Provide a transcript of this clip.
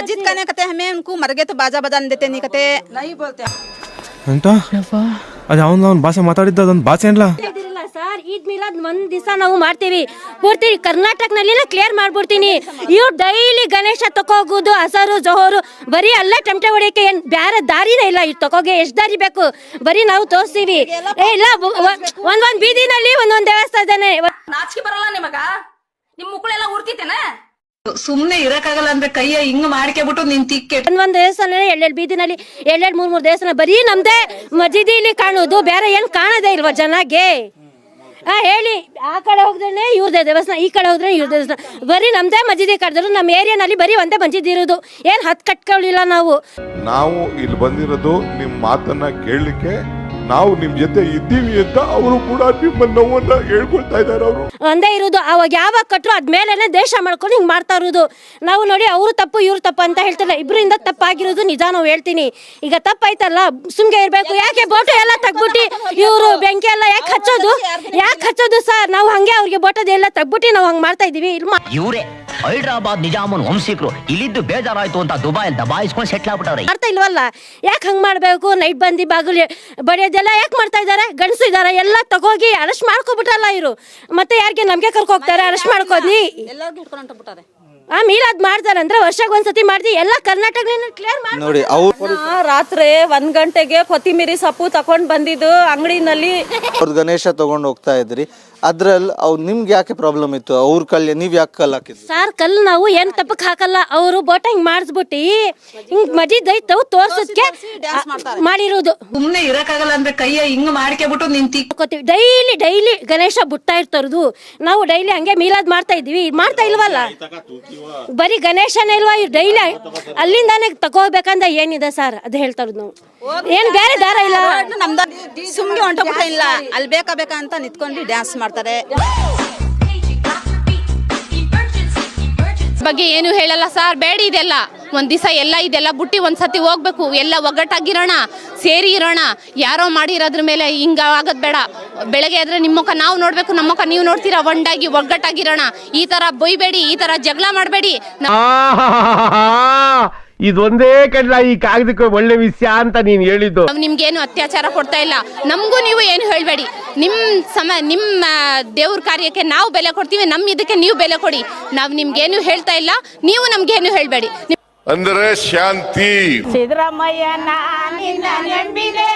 मस्जिद करने कहते हमें उनको मर गए तो बाजा बजाने देते नहीं कहते नहीं बोलते ಅಂತ ಅದು ಅವನು ಅವ್ನ ಭಾಷೆ ಮಾತಾಡಿದ್ದ ಅದೊಂದು ಭಾಷೆ ಏನ್ಲ ಇದಿರಲ್ಲ ಸರ್ ಈದ್ ಮಿಲಾದ್ ಒಂದ್ ದಿವಸ ನಾವು ಮಾಡ್ತೀವಿ ಪೂರ್ತಿ ಕರ್ನಾಟಕನಲ್ಲಿ ಕ್ಲಿಯರ್ ಮಾಡ್ಬಿಡ್ತೀನಿ ಇವ್ರು ಡೈಲಿ ಗಣೇಶ ತಕೋಗೋದು ಹಸರು ಜೋಹರು ಬರೀ ಅಲ್ಲೇ ಟಮಟೆ ಹೊಡಿಯಕ್ಕೆ ಏನ್ ಬ್ಯಾರೆ ದಾರಿನೇ ಇಲ್ಲ ಇವ್ ತಕೋಗೆ ಎಷ್ಟ್ ದಾರಿ ಬೇಕು ಬರೀ ನಾವು ತೋರಿಸ್ತೀವಿ ಏ ಇಲ್ಲ ಬ- ವ- ಒಂದೊಂದ್ ಬೀದಿನಲ್ಲಿ ಒಂದೊಂದ್ ದೇವಸ್ಥಾನ ಇದಾನೆ ನಾಚಿಕೆ ಬರಲ್ಲ ನಿಮಗ ನಿಮ್ ಮುಕ್ಕಳೆಲ್ಲ ಉರ್ತಿತ್ತೇನ ಸುಮ್ನೆ ಇರಕ್ಕಾಗಲ್ಲ ಅಂದ್ರೆ ಕೈಯ ಹಿಂಗ್ ಮಾಡ್ಕೊಬಿಟ್ಟು ನಿನ್ ತಿಕ್ಕೆ. ಒಂದೊಂದ್ ದೇವಸ್ಥಾನ ಎರಡೆರಡು ಬೀದಿನಲ್ಲಿ ಎರಡೆರಡು ಮೂರ್ ಮೂರ್ ದೇವಸ್ಥಾನ ಬರೀ ನಮ್ದೇ ಇಲ್ಲಿ ಕಾಣೋದು ಬೇರೆ ಏನ್ ಕಾಣೋದೇ ಇಲ್ವಾ ಜನಗೆ? ಆ ಹೇಳಿ ಆ ಕಡೆ ಹೋದ್ರೆ ಇವ್ರದೇ ದೇವಸ್ಥಾನ ಈ ಕಡೆ ಹೋದ್ರೆ ಇವ್ರದೇ ದೇವಸ್ಥಾನ. ಬರೀ ನಮ್ದೇ ಮಜೀದಿ ಕರೆದ್ರು ನಮ್ಮ ಏರಿಯಾನಲ್ಲಿ ಬರೀ ಒಂದೇ ಮಜಿದಿ ಇರೋದು ಏನ್ ಹತ್ ಕಟ್ಕೊಳ್ಳಿಲ್ಲ ನಾವು. ನಾವು ಇಲ್ಲಿ ಬಂದಿರೋದು ನಿಮ್ ಮಾತನ್ನ ಕೇಳಲಿಕ್ಕೆ ನಾವು ನಿಮ್ ಜೊತೆ ಇದ್ದೀವಿ ಅಂತ ಅವರು ಕೂಡ ನಿಮ್ಮ ನೋವನ್ನ ಹೇಳ್ಕೊಳ್ತಾ ಇದ್ದಾರೆ ಅವರು. ಒಂದೇ ಇರೋದು ಅವಾಗ ಯಾವಾಗ ಕಟ್ರು ಅದ್ಮೇಲೆ ದೇಶ ಮಾಡ್ಕೊಂಡು ಹಿಂಗ್ ಮಾಡ್ತಾ ಇರೋದು ನಾವು ನೋಡಿ ಅವ್ರು ತಪ್ಪು ಇವ್ರು ತಪ್ಪು ಅಂತ ಹೇಳ್ತಾರೆ ಇಬ್ಬರಿಂದ ತಪ್ಪಾಗಿರೋದು ನಿಜ ನಾವು ಹೇಳ್ತೀನಿ. ಈಗ ತಪ್ಪಾಯ್ತಲ್ಲ ಸುಮ್ಗೆ ಇರ್ಬೇಕು. ಯಾಕೆ ಬೋಟು ಎಲ್ಲ ತಗ್ಬಿಟ್ಟು? ಇವರು ಬೆಂಕಿ ಎಲ್ಲ ಯಾಕೆ ಹಚ್ಚೋದು? ಯಾಕೆ ಹಚ್ಚೋದು ಸರ್? ನಾವು ಹಂಗೆ ಅವ್ರಿಗೆ ಬೋಟದ ಎಲ್ಲ ತಗ್ಬಿಟ್ಟು ನಾವು ಹಂಗ್ ಮಾಡ್ತಾ ಇದೀವಿ ಇವರೇ ಹೈದರಾಬಾದ್ ನಿಜಾಮನ್ ವಂಶಿಕರು ಇಲ್ಲಿದ್ದು ಬೇಜಾರಾಯ್ತು ಅಂತ ದುಬೈಲ್ ದಬಾಯಿಸ್ಕೊಂಡು ಸೆಟ್ಲ್ ಆಗ್ಬಿಟ್ಟವ್ರೆ. ಅರ್ಥ ಇಲ್ವಲ್ಲ? ಯಾಕೆ ಹಂಗ್ ಮಾಡ್ಬೇಕು? ನೈಟ್ ಬಂದಿ ಬಾಗಿಲು ಬಡಿಯೋದೆಲ್ಲ ಯಾಕೆ ಮಾಡ್ತಾ ಇದಾರೆ? ಗಂಡಸು ಇದಾರೆ ಎಲ್ಲ ತಗೋಗಿ ಅರೆಸ್ಟ್ ಮಾಡ್ಕೊಬಿಟ್ರಲ್ಲ ಇವರು. ಮತ್ತೆ ಯಾರಿಗೆ ನಮ್ಗೆ ಕರ್ಕೊ ಹೋಗ್ತಾರೆ ಅರೆಸ್ಟ್ ಮಾಡ್ಕೋದ್ನಿ. ಎಲ್ಲರಿಗೂ ಹಿಡ್ಕೊಂಡು ಹೊಂಟೋಗ್ಬಿಟ್ಟಾರೆ ಆ ಮೀಲಾದ್ ಮಾಡ್ತಾರಂದ್ರೆ ವರ್ಷಕ್ಕೆ ಒಂದ್ಸತಿ ಮಾಡ್ತೀವಿ ಎಲ್ಲ ಕರ್ನಾಟಕ ಕ್ಲಿಯರ್ ಮಾಡಿ ನೋಡಿ ಅವ್ರು ರಾತ್ರಿ ಒಂದ್ ಗಂಟೆಗೆ ಕೊತ್ತಿಮೀರಿ ಸೊಪ್ಪು ತಕೊಂಡ್ ಬಂದಿದ್ದು ಅಂಗಡಿನಲ್ಲಿ. ಅವ್ರದ್ದು ಗಣೇಶ ತಗೊಂಡ್ ಹೋಗ್ತಾ ಇದ್ರಿ. ಅದ್ರಲ್ಲಿ ಅವ್ ನಿಮ್ಗೆ ಯಾಕೆ ಪ್ರಾಬ್ಲಮ್ ಇತ್ತು? ಅವ್ರ ಕಲ್ಯ ನೀವ್ ಯಾಕೆ ಕಲ್ ಹಾಕಿದ್ರಿ? ಸಾರ್ ಕಲ್ ನಾವು ಏನ್ ತಪ್ಪಕ್ ಹಾಕಲ್ಲ ಅವರು ಬೋಟ ಹಿಂಗ್ ಮಾಡಿಸ್ಬಿಟ್ಟು ಹಿಂಗ್ ಮಜಿದ್ ಐತೆ ತೋರ್ಸೋದಕ್ಕೆ ಮಾಡಿರೋದು. ಸುಮ್ನೆ ಇರಕಾಗಲ್ಲ ಅಂದ್ರೆ ಕೈಯ ಹಿಂಗ್ ಮಾಡ್ಕೊಬಿಟ್ಟು ಬಿಟ್ಟು ತಿಕ್ ಡೈಲಿ ಡೈಲಿ ಗಣೇಶ ಬುಟ್ಟ ಇರ್ತರದು. ನಾವು ಡೈಲಿ ಹಂಗೆ ಮೀಲಾದ್ ಮಾಡ್ತಾ ಇದೀವಿ ಮಾಡ್ತಾ ಇಲ್ವಲ್ಲ? ಬರೀ ಗಣೇಶನೇ ಇಲ್ವಾ? ಡೈಲಿ ಅಲ್ಲಿಂದಾನೆ ತಗೋಬೇಕಂದ ಏನಿದೆ ಸರ್? ಅದು ಹೇಳ್ತಾರ ನಾವು. ಏನ್ ಬೇರೆ ದಾರ ಇಲ್ಲ? ಸುಮ್ಮನೆ ಸುಮ್ಗೆ ಹೊಂಟೋಗ್ಬಿಟ್ರೆ ಇಲ್ಲ ಅಲ್ಲಿ ಬೇಕಾ ಬೇಕಾ ಅಂತ ನಿಂತ್ಕೊಂಡು ಡ್ಯಾನ್ಸ್ ಮಾಡ್ತಾರೆ. ಬಗ್ಗೆ ಏನು ಹೇಳಲ್ಲ ಸರ್ ಬೇಡ ಇದೆಲ್ಲ. ಒಂದ್ ದಿವಸ ಎಲ್ಲ ಇದೆಲ್ಲ ಬುಟ್ಟಿ ಒಂದ್ಸತಿ ಹೋಗ್ಬೇಕು. ಎಲ್ಲ ಒಗ್ಗಟ್ಟಾಗಿರೋಣ ಸೇರಿ ಇರೋಣ. ಯಾರೋ ಮಾಡಿರೋದ್ರ ಮೇಲೆ ಹಿಂಗ ಆಗೋದು ಬೇಡ. ಬೆಳಗ್ಗೆ ಆದರೆ ನಿಮ್ಮ ಮುಖ ನಾವು ನೋಡಬೇಕು ನಮ್ಮ ಮುಖ ನೀವು ನೋಡ್ತೀರಾ? ಒಂಡಾಗಿ ಒಗ್ಗಟ್ಟಾಗಿರೋಣ. ಈ ತರ ಬೈಬೇಡಿ ಈ ತರ ಜಗಳ ಮಾಡಬೇಡಿ. ಇದೊಂದೇ ಕಡ್ಲ ಈ ಕಾಗದಕ್ಕೆ ಒಳ್ಳೆ ವಿಷಯ ಅಂತ ನೀನು ಹೇಳಿದ್ದು. ನಾವು ನಿಮ್ಗೇನು ಅತ್ಯಾಚಾರ ಕೊಡ್ತಾ ಇಲ್ಲ. ನಮಗೂ ನೀವು ಏನು ಹೇಳಬೇಡಿ. ನಿಮ್ಮ ಸಮ ನಿಮ್ಮ ದೇವ್ರ ಕಾರ್ಯಕ್ಕೆ ನಾವು ಬೆಲೆ ಕೊಡ್ತೀವಿ ನಮ್ಮ ಇದಕ್ಕೆ ನೀವು ಬೆಲೆ ಕೊಡಿ. ನಾವು ನಿಮ್ಗೇನು ಹೇಳ್ತಾ ಇಲ್ಲ ನೀವು ನಮ್ಗೇನು ಹೇಳಬೇಡಿ. ಅಂದರೆ ಶಾಂತಿ. ಸಿದ್ದರಾಮಯ್ಯ ನಂಬಿದೆ